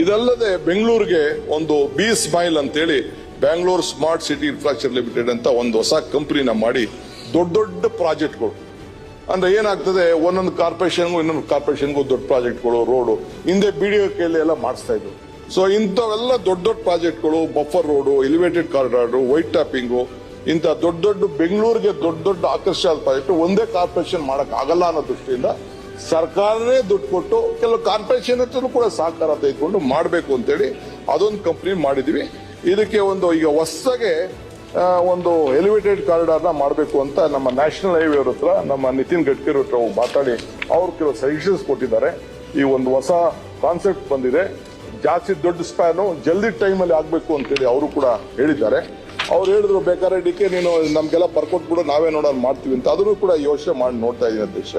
ಇದಲ್ಲದೆ ಬೆಂಗಳೂರಿಗೆ ಒಂದು ಬಿ ಸ್ಮೈಲ್ ಅಂತೇಳಿ Bangalore smart city infrastructure limited ಅಂತ ಒಂದು ಹೊಸ ಕಂಪ್ನಿನ ಮಾಡಿ ದೊಡ್ಡ ದೊಡ್ಡ ಪ್ರಾಜೆಕ್ಟ್ಗಳು. ಅಂದ್ರೆ ಏನಾಗ್ತದೆ, ಒಂದೊಂದು ಕಾರ್ಪೊರೇಷನ್ಗೂ ಇನ್ನೊಂದು ಕಾರ್ಪೊರೇಷನ್ಗೂ ದೊಡ್ಡ ಪ್ರಾಜೆಕ್ಟ್ಗಳು, ರೋಡು, ಹಿಂದೆ ಬಿ ಡಿ ಕೈಯಲ್ಲಿ ಎಲ್ಲ ಮಾಡಿಸ್ತಾ ಇದ್ರು. ಸೊ ಇಂಥವೆಲ್ಲ ದೊಡ್ಡ ದೊಡ್ಡ ಪ್ರಾಜೆಕ್ಟ್ಗಳು, buffer road elevated corridor white tapping ಇಂಥ ದೊಡ್ಡ ದೊಡ್ಡ ಬೆಂಗಳೂರಿಗೆ ದೊಡ್ಡ ದೊಡ್ಡ ಆಕರ್ಷಕ ಪ್ರಾಜೆಕ್ಟ್ ಒಂದೇ ಕಾರ್ಪೊರೇಷನ್ ಮಾಡೋಕ್ಕಾಗಲ್ಲ ಅನ್ನೋ ದೃಷ್ಟಿಯಿಂದ ಸರ್ಕಾರನೇ ದುಡ್ಡು ಕೊಟ್ಟು ಕೆಲವು ಕಾರ್ಪೊರೇಷನ್ ಹತ್ರ ಕೂಡ ಸಹಕಾರ ತೆಗೆದುಕೊಂಡು ಮಾಡಬೇಕು ಅಂತೇಳಿ ಅದೊಂದು ಕಂಪ್ನಿ ಮಾಡಿದ್ವಿ. ಇದಕ್ಕೆ ಒಂದು ಈಗ ಹೊಸಗೆ ಒಂದು ಎಲಿವೇಟೆಡ್ ಕಾರಿಡಾರ್ನ ಮಾಡಬೇಕು ಅಂತ ನಮ್ಮ ನ್ಯಾಷನಲ್ ಹೈವೇ ಅವ್ರ ಹತ್ರ, ನಮ್ಮ ನಿತಿನ್ ಗಡ್ಕರಿ ಹತ್ರ ಮಾತಾಡಿ ಅವ್ರು ಕೆಲವು ಸಜೆಷನ್ಸ್ ಕೊಟ್ಟಿದ್ದಾರೆ. ಈ ಒಂದು ಹೊಸ ಕಾನ್ಸೆಪ್ಟ್ ಬಂದಿದೆ. ಜಾಸ್ತಿ ದೊಡ್ಡ ಸ್ಪ್ಯಾನು ಜಲ್ದಿ ಟೈಮಲ್ಲಿ ಆಗಬೇಕು ಅಂತೇಳಿ ಅವರು ಕೂಡ ಹೇಳಿದ್ದಾರೆ. ಅವ್ರು ಹೇಳಿದ್ರು, ಬೇಕಾದ್ರೆ ಡಿ ಕೆ, ನೀನು ನಮ್ಗೆಲ್ಲ ಬರ್ಕೊಟ್ಬಿಡು, ನಾವೇ ನೋಡೋದು ಮಾಡ್ತೀವಿ ಅಂತ. ಅದನ್ನು ಕೂಡ ಯೋಚನೆ ಮಾಡಿ ನೋಡ್ತಾ ಇದ್ದೀನಿ ಅಧ್ಯಕ್ಷ